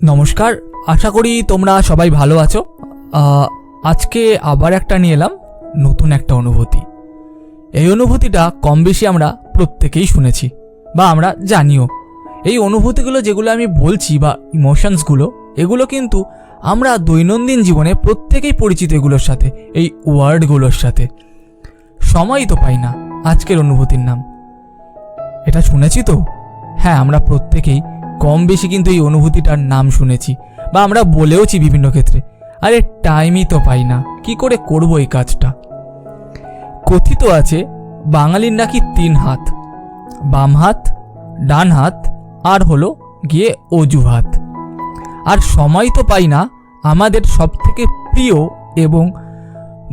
নমস্কার, আশা করি তোমরা সবাই ভালো আছো। আজকে আবার একটা নিয়ে এলাম নতুন একটা অনুভূতি। এই অনুভূতিটা কম বেশি আমরা প্রত্যেকেই শুনেছি, বা আমরা জানিও। এই অনুভূতিগুলো যেগুলো আমি বলছি বা ইমোশনসগুলো এগুলো কিন্তু আমরা দৈনন্দিন জীবনে প্রত্যেকেই পরিচিত এগুলোর সাথে, এই ওয়ার্ডগুলোর সাথে। সময়ই তো পাই না আজকের অনুভূতির নাম। এটা শুনেছি তো? হ্যাঁ আমরা প্রত্যেকেই কম বেশি কিন্তু এই অনুভূতিটার নাম শুনেছি বা আমরা বলেওছি বিভিন্ন ক্ষেত্রে। আরে টাইমই তো পাই না, কি করে করব এই কাজটা? কথিত আছে, বাঙালির নাকি তিন হাত। বাম হাত, ডান হাত, আর হলো গিয়ে অজুহাত। আর সময় তো পাই না, আমাদের সবথেকে প্রিয় এবং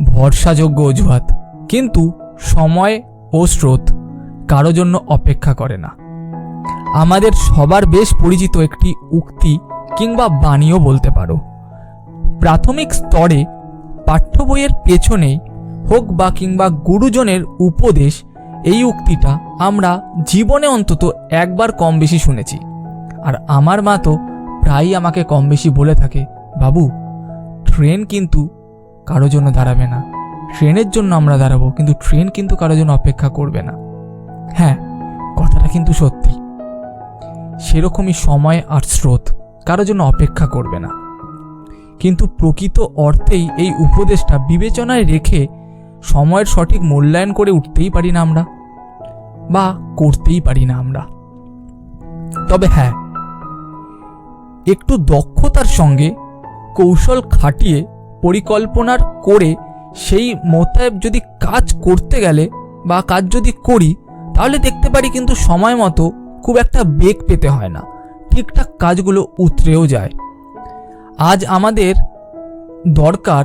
ভরসাযোগ্য অজুহাত। কিন্তু সময় ও স্রোত কারও জন্য অপেক্ষা করে না। আমাদের সবার বেশ পরিচিত একটি উক্তি কিংবা বাণীও বলতে পারো। প্রাথমিক স্তরে পাঠ্য বইয়ের পেছনেই হোক বা কিংবা গুরুজনের উপদেশ, এই উক্তিটা আমরা জীবনে অন্তত একবার কম বেশি শুনেছি। আর আমার মা তো প্রায়ই আমাকে কম বেশি বলে থাকে, বাবু, ট্রেন কিন্তু কারও জন্য দাঁড়াবে না। ট্রেনের জন্য আমরা দাঁড়াবো, কিন্তু ট্রেন কিন্তু কারও জন্য অপেক্ষা করবে না। হ্যাঁ কথাটা কিন্তু সত্যি। সেরকমই সময় আর স্রোত কারও জন্য অপেক্ষা করবে না। কিন্তু প্রকৃত অর্থেই এই উপদেশটা বিবেচনায় রেখে সময়ের সঠিক মূল্যায়ন করে উঠতেই পারি না আমরা, বা করতেই পারি না আমরা। তবে হ্যাঁ একটু দক্ষতার সঙ্গে কৌশল খাটিয়ে পরিকল্পনার করে সেই মোতায়েব যদি কাজ করতে গেলে বা কাজ যদি করি, তাহলে দেখতে পারি কিন্তু সময় মতো খুব একটা বেগ পেতে হয় না। ঠিকঠাক কাজগুলো উতরেও যায়। আজ আমাদের দরকার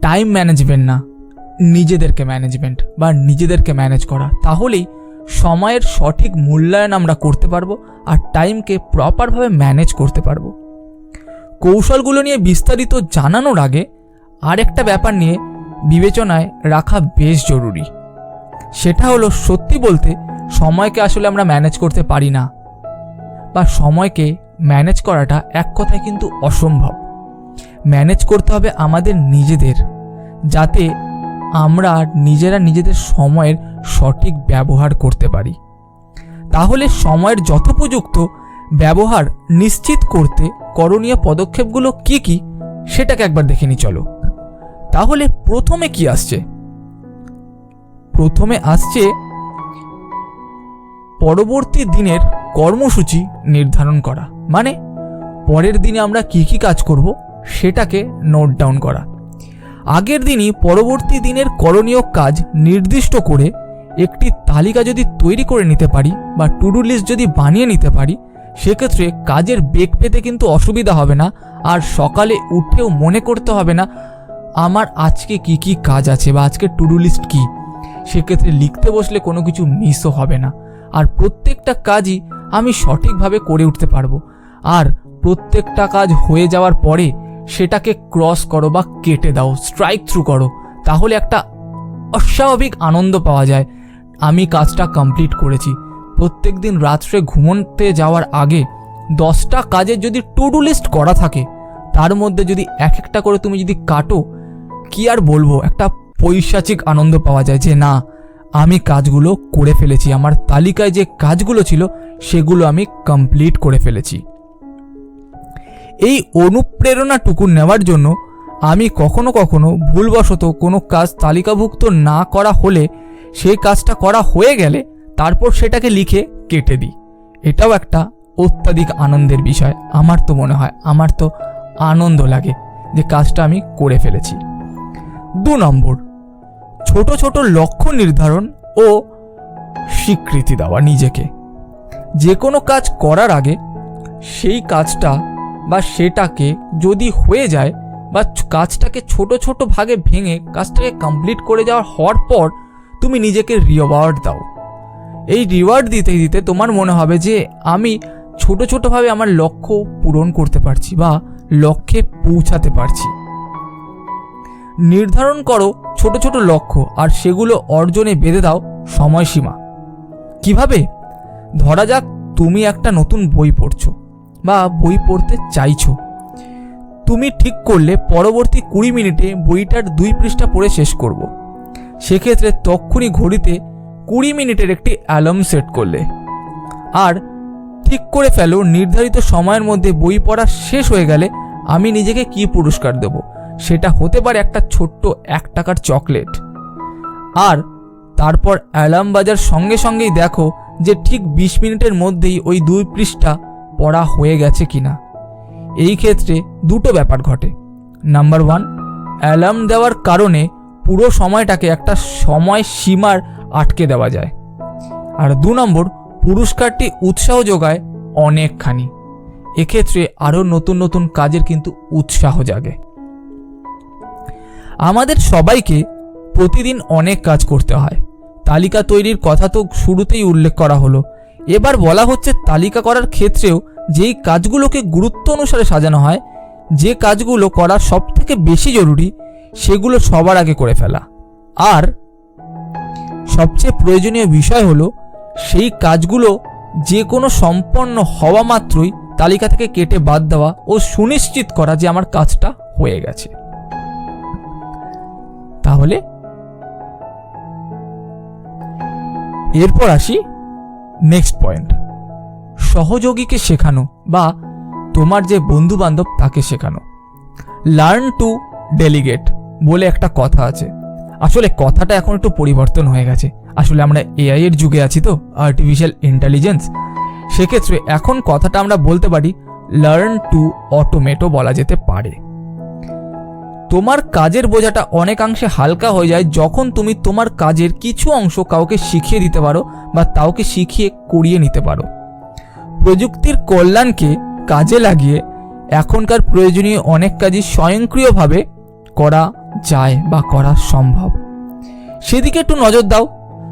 টাইম ম্যানেজমেন্ট না, নিজেদেরকে ম্যানেজমেন্ট বা নিজেদেরকে ম্যানেজ করা। তাহলেই সময়ের সঠিক মূল্যায়ন আমরা করতে পারব আর টাইমকে প্রপারভাবে ম্যানেজ করতে পারব। কৌশলগুলো নিয়ে বিস্তারিত জানানোর আগে আরেকটা ব্যাপার নিয়ে বিবেচনায় রাখা বেশ জরুরি। সেটা হলো সত্যি বলতে সময়কে আসলে আমরা ম্যানেজ করতে পারি না। বা সময়কে ম্যানেজ করাটা এক কথায় কিন্তু অসম্ভব। ম্যানেজ করতে হবে আমাদের নিজেদের, যাতে আমরা নিজেরা নিজেদের সময়ের সঠিক ব্যবহার করতে পারি। তাহলে সময়ের যথোপযুক্ত ব্যবহার নিশ্চিত করতে করণীয় পদক্ষেপগুলো কি কি, সেটাকে একবার দেখে নি চলো। তাহলে প্রথমে কি আসছে? প্রথমে আসছে পরবর্তী দিনের কর্মসূচি নির্ধারণ করা। মানে পরের দিনে আমরা কি কি কাজ করব সেটাকে নোট ডাউন করা। আগের দিনই পরবর্তী দিনের করণীয় কাজ নির্দিষ্ট করে একটি তালিকা যদি তৈরি করে নিতে পারি বা টু ডু লিস্ট যদি বানিয়ে নিতে পারি, সেক্ষেত্রে কাজের বেগ পেতে কিন্তু অসুবিধা হবে না। আর সকালে উঠেও মনে করতে হবে না, আমার আজকে কি কি কাজ আছে বা আজকে টু ডু লিস্ট কী? সেক্ষেত্রে লিখতে বসলে কোনো কিছু মিসও হবে না। আর প্রত্যেকটা কাজই আমি সঠিকভাবে করে উঠতে পারব। আর প্রত্যেকটা কাজ হয়ে যাওয়ার পরে সেটাকে ক্রস করো বা কেটে দাও স্ট্রাইক থ্রু করো। তাহলে একটা অস্বাভাবিক আনন্দ পাওয়া যায়। আমি কাজটা কমপ্লিট করেছি। প্রত্যেক দিন রাত্রে ঘুমোতে যাওয়ার আগে দশটা কাজের যদি টু ডু লিস্ট করা থাকে, তার মধ্যে যদি এক একটা করে তুমি যদি কাটো, কি আর বলব? একটা পৈশাচিক আনন্দ পাওয়া যায় যে না আমি কাজগুলো করে ফেলেছি। আমার তালিকায় যে কাজগুলো ছিল, সেগুলো আমি কমপ্লিট করে ফেলেছি। এই অনুপ্রেরণাটুকু নেওয়ার জন্য আমি কখনো কখনো ভুলবশত কোনো কাজ তালিকাভুক্ত না করা হলে, সেই কাজটা করা হয়ে গেলে তারপর সেটাকে লিখে কেটে দিই। এটাও একটা অত্যাধিক আনন্দের বিষয়, আমার তো মনে হয়, আমার তো আনন্দ লাগে যে কাজটা আমি করে ফেলেছি। দু নম্বর ছোট ছোট লক্ষ্য নির্ধারণ ও স্বীকৃতি দেওয়া নিজেকে। যে কোনো কাজ করার আগে সেই কাজটা বা সেটাকে যদি হয়ে যায় বা কাজটাকে ছোট ছোট ভাগে ভেঙে কাজটাকে কমপ্লিট করে যাওয়ার হওয়ার পর তুমি নিজেকে রিওয়ার্ড দাও। এই রিওয়ার্ড দিতে দিতে তোমার মনে হবে যে আমি ছোট ছোটোভাবে আমার লক্ষ্য পূরণ করতে পারছি বা লক্ষ্যে পৌঁছাতে পারছি। নির্ধারণ করো ছোট ছোট লক্ষ্য আর সেগুলো অর্জনে বেঁধে দাও সময়সীমা। কীভাবে? ধরা যাক তুমি একটা নতুন বই পড়ছো বা বই পড়তে চাইছো। তুমি ঠিক করলে পরবর্তী কুড়ি মিনিটে বইটার দুই পৃষ্ঠা পড়ে শেষ করব। সেক্ষেত্রে তক্ষুনি ঘড়িতে কুড়ি মিনিটের একটি অ্যালার্ম সেট করলে। আর ঠিক করে ফেলো, নির্ধারিত সময়ের মধ্যে বই পড়া শেষ হয়ে গেলে আমি নিজেকে কি পুরস্কার দেব? সেটা হতে পারে একটা ছোট্ট এক টাকার চকলেট। আর তারপর অ্যালার্ম বাজার সঙ্গে সঙ্গেই দেখো যে ঠিক বিশ মিনিটের মধ্যেই ওই দুই পৃষ্ঠা পড়া হয়ে গেছে কিনা। এই ক্ষেত্রে দুটো ব্যাপার ঘটে। নাম্বার ওয়ান, অ্যালার্ম দেওয়ার কারণে পুরো সময়টাকে একটা সময় সীমার আটকে দেওয়া যায়। আর দু নম্বর, পুরস্কারটি উৎসাহ যোগায় অনেকখানি। এক্ষেত্রে আরও নতুন নতুন কাজের কিন্তু উৎসাহ জাগে। আমাদের সবাইকে প্রতিদিন অনেক কাজ করতে হয়। তালিকা তৈরির কথা তো শুরুতেই উল্লেখ করা হলো। এবার বলা হচ্ছে, তালিকা করার ক্ষেত্রেও যেই কাজগুলোকে গুরুত্ব অনুসারে সাজানো হয়, যে কাজগুলো করা সব থেকে বেশি জরুরি, সেগুলো সবার আগে করে ফেলা। আর সবচেয়ে প্রয়োজনীয় বিষয় হলো, সেই কাজগুলো যে কোনো সম্পন্ন হওয়া মাত্রই তালিকা থেকে কেটে বাদ দেওয়া ও সুনিশ্চিত করা যে আমার কাজটা হয়ে গেছে। তাহলে? এরপর আসি নেক্সট পয়েন্ট সহযোগীকে শেখানো বা তোমার যে বন্ধু বান্ধব তাকে শেখানো। লার্ন টু ডেলিগেট বলে একটা কথা আছে। আসলে কথাটা এখন একটু পরিবর্তন হয়ে গেছে। আসলে আমরা এআই এর যুগে আছি তো আর্টিফিশিয়াল ইন্টেলিজেন্স সেক্ষেত্রে এখন কথাটা আমরা বলতে পারি লার্ন টু অটোমেটো বলা যেতে পারে। তোমার কাজের বোঝাটা অনেকাংশে হালকা হয়ে যায় যখন তুমি তোমার কাজের কিছু অংশ কাউকে শিখিয়ে দিতে পারো বা তাওকে শিখিয়ে করিয়ে নিতে পারো। প্রযুক্তির কল্যাণকে কাজে লাগিয়ে এখনকার প্রয়োজনীয় অনেক কাজই স্বয়ংক্রিয়ভাবে করা যায় বা করা সম্ভব। সেদিকে একটু নজর দাও।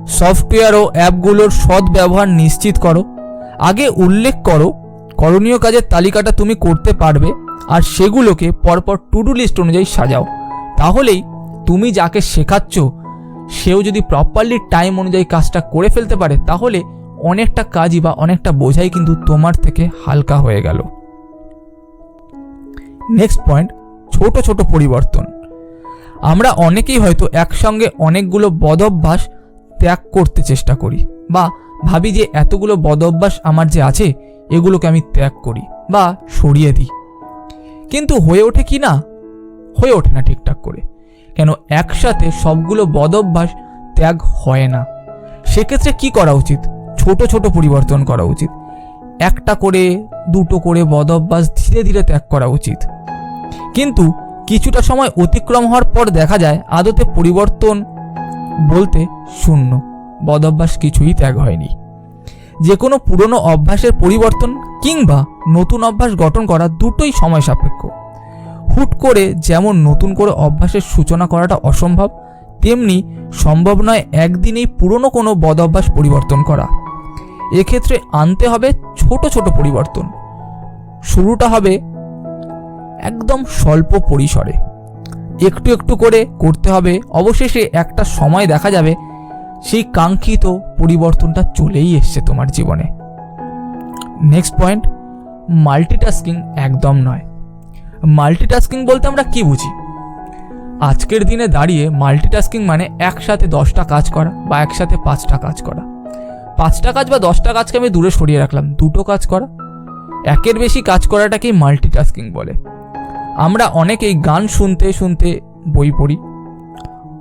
সফটওয়্যার ও অ্যাপগুলোর সৎ ব্যবহার নিশ্চিত করো। আগে উল্লেখ করো, করণীয় কাজের তালিকাটা তুমি করতে পারবে। আর সেগুলোকে পরপর টু ডু লিস্ট অনুযায়ী সাজাও। তাহলেই তুমি যাকে শেখাচ্ছ, সেও যদি প্রপারলি টাইম অনুযায়ী কাজটা করে ফেলতে পারে, তাহলে অনেকটা কাজই বা অনেকটা বোঝাই কিন্তু তোমার থেকে হালকা হয়ে গেল। নেক্সট পয়েন্ট ছোট ছোট পরিবর্তন। আমরা অনেকেই হয়তো একসঙ্গে অনেকগুলো বদভ্যাস ত্যাগ করতে চেষ্টা করি, বা ভাবি যে এতগুলো বদভ্যাস আমার যে আছে, এগুলোকে আমি ত্যাগ করি, বা সরিয়ে দিই। কিন্তু হয়ে ওঠে কি না? হয়ে ওঠে না ঠিকঠাক করে। কেন একসাথে সবগুলো বদভ্যাস ত্যাগ হয় না। সেক্ষেত্রে কি করা উচিত? ছোট ছোট পরিবর্তন করা উচিত। একটা করে, দুটো করে বদভ্যাস ধীরে ধীরে ত্যাগ করা উচিত। কিন্তু কিছুটা সময় অতিক্রম হওয়ার পর দেখা যায় আদতে পরিবর্তন বলতে শূন্য। বদভ্যাস কিছুই ত্যাগ হয়নি। যে কোনো পুরনো অভ্যাসের পরিবর্তন কিংবা নতুন অভ্যাস গঠন করা দুটোই সময় সাপেক্ষ। হুট করে যেমন নতুন করে অভ্যাসের সূচনা করাটা অসম্ভব, তেমনি সম্ভব নয় একদিনেই পুরনো কোনো বদ অভ্যাস পরিবর্তন করা। এক্ষেত্রে আনতে হবে ছোট ছোট পরিবর্তন। শুরুটা হবে একদম স্বল্প পরিসরে। একটু একটু করে করতে হবে, অবশেষে একটা সময় দেখা যাবে সেই কাঙ্ক্ষিত পরিবর্তনটা চলেই এসছে তোমার জীবনে। নেক্সট পয়েন্ট মাল্টিটাস্কিং একদম নয়। মাল্টিটাস্কিং বলতে আমরা কি বুঝি? আজকের দিনে দাঁড়িয়ে মাল্টিটাস্কিং মানে একসাথে দশটা কাজ করা বা একসাথে পাঁচটা কাজ করা। পাঁচটা কাজ বা দশটা কাজকে আমি দূরে সরিয়ে রাখলাম, দুটো কাজ করা। একের বেশি কাজ করাটাকেই মাল্টিটাস্কিং বলে। আমরা অনেকেই গান শুনতে শুনতে বই পড়ি,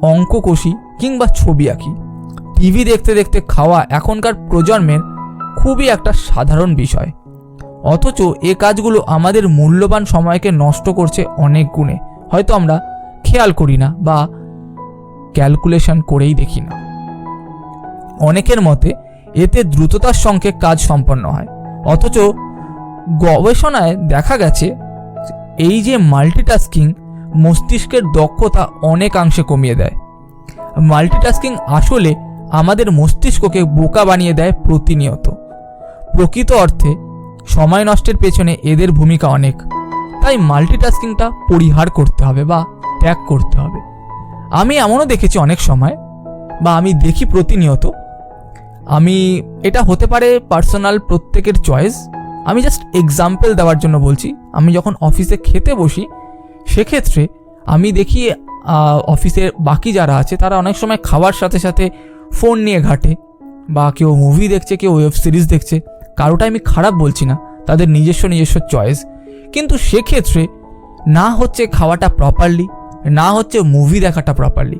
অঙ্ক কষি কিংবা ছবি আঁকি। টিভি দেখতে দেখতে খাওয়া এখনকার প্রজন্মের খুবই একটা সাধারণ বিষয়। অথচ এ কাজগুলো আমাদের মূল্যবান সময়কে নষ্ট করছে অনেক গুণে। হয়তো আমরা খেয়াল করি না বা ক্যালকুলেশন করেই দেখি না। অনেকের মতে এতে দ্রুততার সঙ্গে কাজ সম্পন্ন হয়। অথচ গবেষণায় দেখা গেছে এই যে মাল্টিটাস্কিং মস্তিষ্কের দক্ষতা অনেকাংশে কমিয়ে দেয়। মাল্টিটাস্কিং আসলে আমাদের মস্তিষ্ককে বোকা বানিয়ে দেয় প্রতিনিয়ত। প্রকৃত অর্থে, সময় নষ্টের পেছনে এদের ভূমিকা অনেক। তাই মাল্টিটাস্কিংটা পরিহার করতে হবে বা ত্যাগ করতে হবে। আমি এমনও দেখেছি অনেক সময়, বা আমি দেখি প্রতিনিয়ত। আমি, এটা হতে পারে পার্সোনাল প্রত্যেকের চয়েস। আমি জাস্ট এক্সাম্পল দেওয়ার জন্য বলছি, আমি যখন অফিসে খেতে বসি, সেক্ষেত্রে আমি দেখি অফিসের বাকি যারা আছে, তারা অনেক সময় খাওয়ার সাথে সাথে ফোন নিয়ে ঘাটে বা কেউ মুভি দেখছে, কেউ ওয়েব সিরিজ দেখছে, কারোটা আমি খারাপ বলছি না, তাদের নিজস্ব নিজস্ব চয়েস কিন্তু সেক্ষেত্রে না হচ্ছে খাওয়াটা প্রপারলি না হচ্ছে মুভি দেখাটা প্রপারলি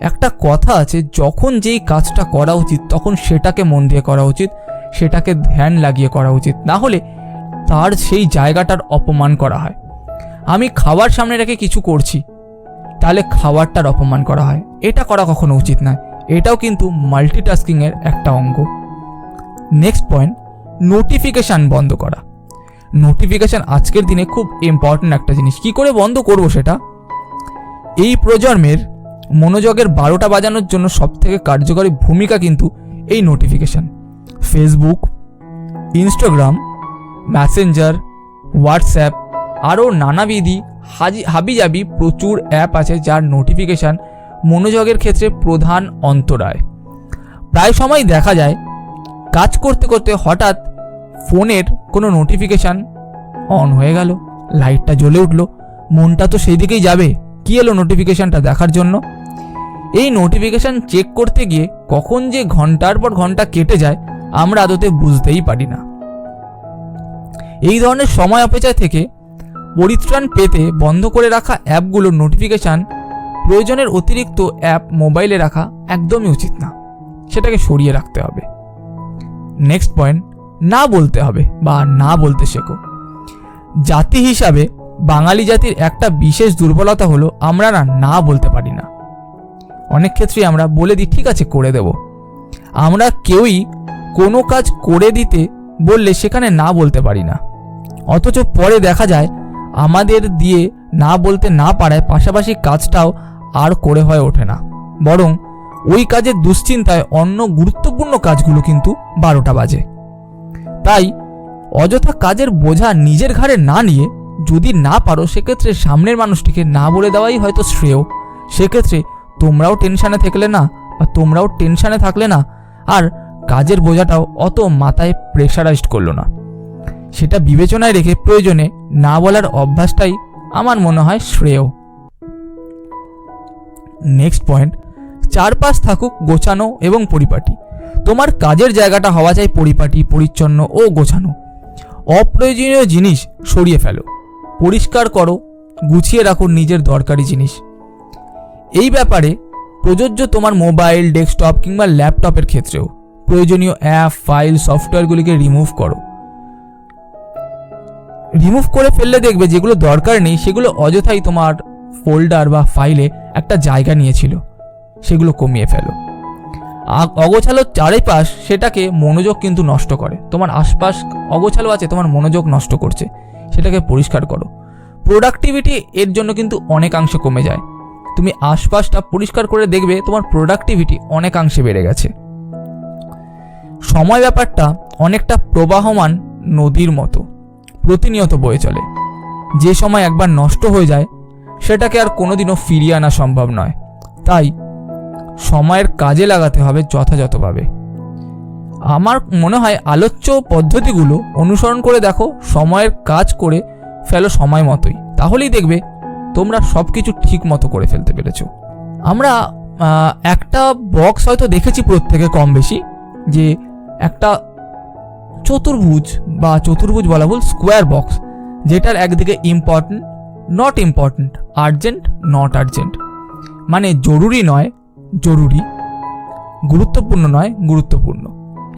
একটা কথা আছে, যখন যেই কাজটা করা উচিত, তখন সেটাকে মন দিয়ে করা উচিত, সেটাকে ধ্যান লাগিয়ে করা উচিত। না হলে তার সেই জায়গাটার অপমান করা হয়। আমি খাবার সামনে রেখে কিছু করছি, তাহলে খাবারটার অপমান করা হয়। এটা করা কখনো উচিত নয়। এটাও কিন্তু মাল্টিটাস্কিংয়ের একটা অঙ্গ। নেক্সট পয়েন্ট নোটিফিকেশান বন্ধ করা। নোটিফিকেশান আজকের দিনে খুব ইম্পর্ট্যান্ট একটা জিনিস। কি করে বন্ধ করব সেটা? এই প্রজন্মের মনোযোগের বারোটা বাজানোর জন্য সবথেকে কার্যকরী ভূমিকা কিন্তু এই notification Facebook Instagram Messenger WhatsApp আরও নানাবিধি হাজি হাবিজাবি প্রচুর অ্যাপ আছে যার নোটিফিকেশান মনোযোগের ক্ষেত্রে প্রধান অন্তরায়। প্রায় সময় দেখা যায়, কাজ করতে করতে হঠাৎ ফোনের কোনো নোটিফিকেশান অন হয়ে গেল, লাইটটা জ্বলে উঠল, মনটা তো সেই দিকেই যাবে, কি এলো নোটিফিকেশানটা দেখার জন্য? এই নোটিফিকেশান চেক করতে গিয়ে কখন যে ঘণ্টার পর ঘণ্টা কেটে যায়, আমরা আদতে বুঝতেই পারি না। এই ধরনের সময় অপচয় থেকে পরিত্রাণ পেতে বন্ধ করে রাখা অ্যাপগুলোর নোটিফিকেশান প্রয়োজনের অতিরিক্ত অ্যাপ মোবাইলে রাখা একদমই উচিত না। সেটাকে সরিয়ে রাখতে হবে। নেক্সট পয়েন্ট না বলতে হবে বা না বলতে শেখো। জাতি হিসাবে বাঙালি জাতির একটা বিশেষ দুর্বলতা হলো আমরা না না বলতে পারি না। অনেক ক্ষেত্রেই আমরা বলে দিই, ঠিক আছে, করে দেব। আমরা কেউই কোনো কাজ করে দিতে বললে সেখানে না বলতে পারি না। অথচ পরে দেখা যায়, আমাদের দিয়ে না বলতে না পারায় পাশাপাশি কাজটাও আর করে হয়ে ওঠে না। বরং ওই কাজের দুশ্চিন্তায় অন্য গুরুত্বপূর্ণ কাজগুলো কিন্তু বারোটা বাজে। তাই অযথা কাজের বোঝা নিজের ঘাড়ে না নিয়ে যদি না পারো, সেক্ষেত্রে সামনের মানুষটিকে না বলে দেওয়াই হয়তো শ্রেয়। সেক্ষেত্রে তোমরাও টেনশানে থাকলে না বা তোমরাও টেনশানে থাকলে না, আর কাজের বোঝাটাও অত মাথায় প্রেশারাইজড করল না। সেটা বিবেচনায় রেখে প্রয়োজনে না বলার অভ্যাসটাই আমার মনে হয় শ্রেয়। নেক্সট পয়েন্ট চারপাশ থাকুক গোছানো এবং পরিপাটি। তোমার কাজের জায়গাটা হওয়া চাই পরিপাটি, পরিচ্ছন্ন ও গোছানো। অপ্রয়োজনীয় জিনিস সরিয়ে ফেলো। পরিষ্কার করো, গুছিয়ে রাখো নিজের দরকারি জিনিস। এই ব্যাপারে প্রযোজ্য তোমার মোবাইল, ডেস্কটপ কিংবা ল্যাপটপের ক্ষেত্রেও। প্রয়োজনীয় অ্যাপ, ফাইল, সফটওয়্যারগুলিকে রিমুভ করো। রিমুভ করে ফেললে দেখবে যেগুলো দরকার নেই, সেগুলো অযথাই তোমার ফোল্ডার বা ফাইলে একটা জায়গা নিয়েছিল। সেগুলো কমিয়ে ফেলো। অগোছালো চারিপাশ সেটাকে মনোযোগ কিন্তু নষ্ট করে। তোমার আশপাশ অগোছালো আছে, তোমার মনোযোগ নষ্ট করছে। সেটাকে পরিষ্কার করো। প্রোডাক্টিভিটি এর জন্য কিন্তু অনেকাংশে কমে যায়। তুমি আশপাশটা পরিষ্কার করে দেখবে, তোমার প্রোডাক্টিভিটি অনেকাংশে বেড়ে গেছে। সময় ব্যাপারটা অনেকটা প্রবাহমান নদীর মতো। প্রতিনিয়ত বয়ে চলে। যে সময় একবার নষ্ট হয়ে যায় সেটাকে আর কোনোদিনও ফিরিয়ে আনা সম্ভব নয়। তাই সময়ের কাজে লাগাতে হবে যথাযথভাবে। আমার মনে হয় আলোচ্য পদ্ধতিগুলো অনুসরণ করে দেখো, সময়ের কাজ করে ফেলো সময় মতোই। তাহলেই দেখবে তোমরা সব কিছু ঠিক মতো করে ফেলতে পেরেছ। আমরা একটা বক্স হয়তো দেখেছি প্রত্যেকে কম বেশি, যে একটা চতুর্ভুজ বা চতুর্ভুজ বলা ভুল স্কোয়ার বক্স যেটার একদিকে important not important urgent not urgent মানে জরুরি নয়, জরুরি। গুরুত্বপূর্ণ নয়, গুরুত্বপূর্ণ।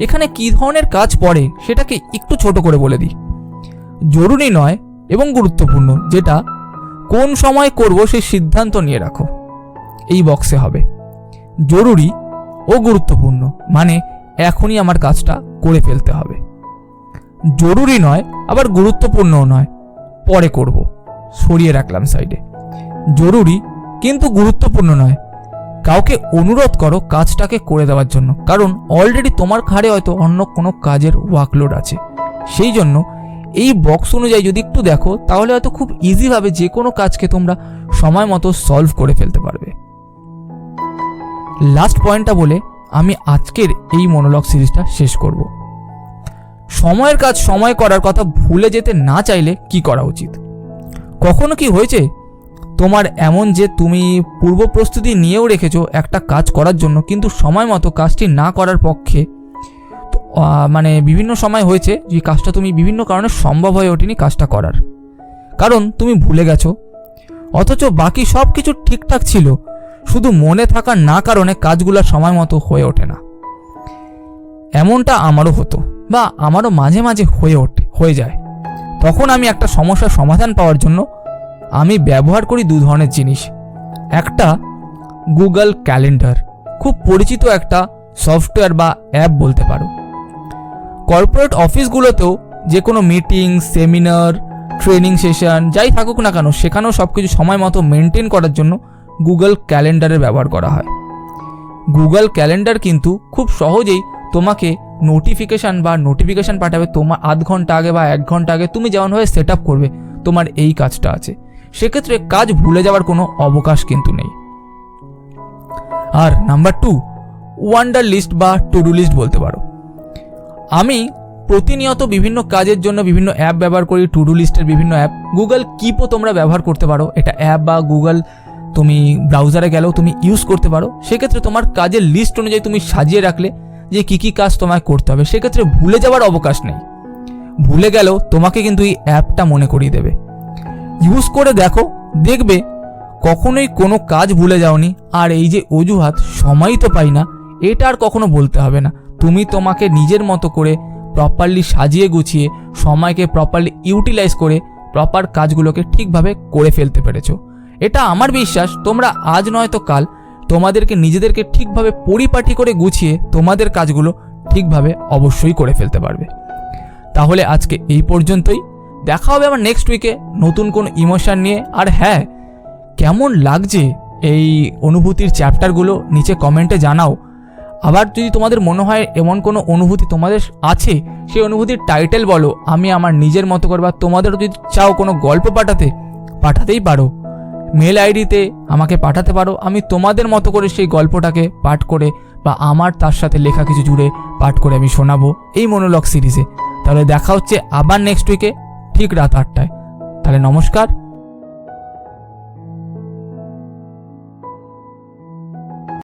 এখানে কী ধরনের কাজ পড়ে সেটাকে একটু ছোট করে বলে দিই। জরুরি নয় এবং গুরুত্বপূর্ণ, যেটা কোন সময় করব সেই সিদ্ধান্ত নিয়ে রাখো। এই বক্সে হবে। জরুরি ও গুরুত্বপূর্ণ মানে এখনই আমার কাজটা করে ফেলতে হবে। জরুরি নয়, আবার গুরুত্বপূর্ণও নয়, পরে করব। সরিয়ে রাখলাম সাইডে জরুরি, কিন্তু গুরুত্বপূর্ণ নয়। কাউকে অনুরোধ করো কাজটাকে করে দেওয়ার জন্য। কারণ অলরেডি তোমার ঘাড়ে হয়তো অন্য কোনো কাজের ওয়ার্কলোড আছে। সেই জন্য এই বক্স অনুযায়ী যদি একটু দেখো, তাহলে হয়তো খুব ইজিভাবে যে কোনো কাজকে তোমরা সময় মতো সলভ করে ফেলতে পারবে। লাস্ট পয়েন্টটা বলে আমি আজকের এই মনোলগ সিরিজটা শেষ করব। সময়ের কাজ সময় করার কথা ভুলে যেতে না চাইলে কি করা উচিত? কখনো কি হয়েছে? তোমার এমন যে তুমি পূর্ব প্রস্তুতি নিয়েও রেখেছো একটা কাজ করার জন্য, কিন্তু সময় মতো কাজটি না করার পক্ষে। মানে বিভিন্ন সময় হয়েছে যে কাজটা তুমি বিভিন্ন কারণে সম্ভব হয়ে ওঠেনি কাজটা করার। কারণ তুমি ভুলে গেছো। অথচ বাকি সব কিছু ঠিকঠাক ছিল, শুধু মনে থাকার না কারণে কাজগুলো সময় মতো হয়ে ওঠে না। এমনটা আমারও হতো, বা আমারও মাঝে মাঝে হয়ে ওঠে, হয়ে যায়। তখন আমি একটা সমস্যার সমাধান পাওয়ার জন্য আমি ব্যবহার করি দু ধরনের জিনিস। একটা গুগল ক্যালেন্ডার, খুব পরিচিত একটা সফটওয়্যার বা অ্যাপ বলতে পারো। কর্পোরেট অফিসগুলোতেও যে কোনো মিটিং, সেমিনার, ট্রেনিং সেশন, যাই থাকুক না কেন, সেখানেও সব কিছু সময় মতো মেনটেন করার জন্য গুগল ক্যালেন্ডারের ব্যবহার করা হয়। গুগল ক্যালেন্ডার কিন্তু খুব সহজেই তোমাকে নোটিফিকেশান বা নোটিফিকেশান পাঠাবে, তোমার আধ ঘণ্টা আগে বা এক ঘণ্টা আগে তুমি যেমনভাবে সেট আপ করবে, তোমার এই কাজটা আছে। সেক্ষেত্রে কাজ ভুলে যাওয়ার কোনো অবকাশ কিন্তু নেই। আর নাম্বার টু ওয়ান্ডার লিস্ট বা টু ডু লিস্ট বলতে পারো। আমি প্রতিনিয়ত বিভিন্ন কাজের জন্য বিভিন্ন অ্যাপ ব্যবহার করি টু ডু লিস্টের বিভিন্ন অ্যাপ গুগল কিপও তোমরা ব্যবহার করতে পারো। এটা অ্যাপ বা গুগল তুমি ব্রাউজারে গেলেও তুমি ইউজ করতে পারো। সেক্ষেত্রে তোমার কাজের লিস্ট অনুযায়ী তুমি সাজিয়ে রাখলে যে কী কী কাজ তোমায় করতে হবে, সেক্ষেত্রে ভুলে যাওয়ার অবকাশ নেই। ভুলে গেলেও তোমাকে কিন্তু এই অ্যাপটা মনে করিয়ে দেবে। ইউজ করে দেখো, দেখবে কখনোই কোনো কাজ ভুলে যাওনি, আর এই যে অজুহাত, সময়ই তো পাই না, এটা আর কখনো বলতে হবে না। তুমি তোমাকে নিজের মতো করে প্রপারলি সাজিয়ে গুছিয়ে, সময়কে প্রপারলি ইউটিলাইজ করে প্রপার কাজগুলোকে ঠিকভাবে করে ফেলতে পেরেছ। এটা আমার বিশ্বাস, তোমরা আজ নয়তো কাল তোমাদেরকে নিজেদেরকে ঠিকভাবে পরিপাটি করে গুছিয়ে তোমাদের কাজগুলো ঠিকভাবে অবশ্যই করে ফেলতে পারবে। তাহলে আজকে এই পর্যন্তই। দেখা হবে আমার নেক্সট উইকে নতুন কোন ইমোশন নিয়ে। আর হ্যাঁ কেমন লাগছে এই অনুভূতির চ্যাপ্টারগুলো নিচে কমেন্টে জানাও। আবার যদি তোমাদের মনে হয় এমন কোনো অনুভূতি তোমাদের আছে, সেই অনুভূতির টাইটেল বলো। আমি আমার নিজের মতো করে বা তোমাদেরও যদি চাও কোনো গল্প পাঠাতে, পাঠাতেই পারো। মেল আইডিতে আমাকে পাঠাতে পারো। আমি তোমাদের মতো করে সেই গল্পটাকে পাঠ করে বা আমার তার সাথে লেখা কিছু জুড়ে পাঠ করে আমি শোনাবো এই মনোলগ সিরিজে তাহলে দেখা হচ্ছে আবার নেক্সট উইকে ঠিক রাত আটটায়। তাহলে নমস্কার।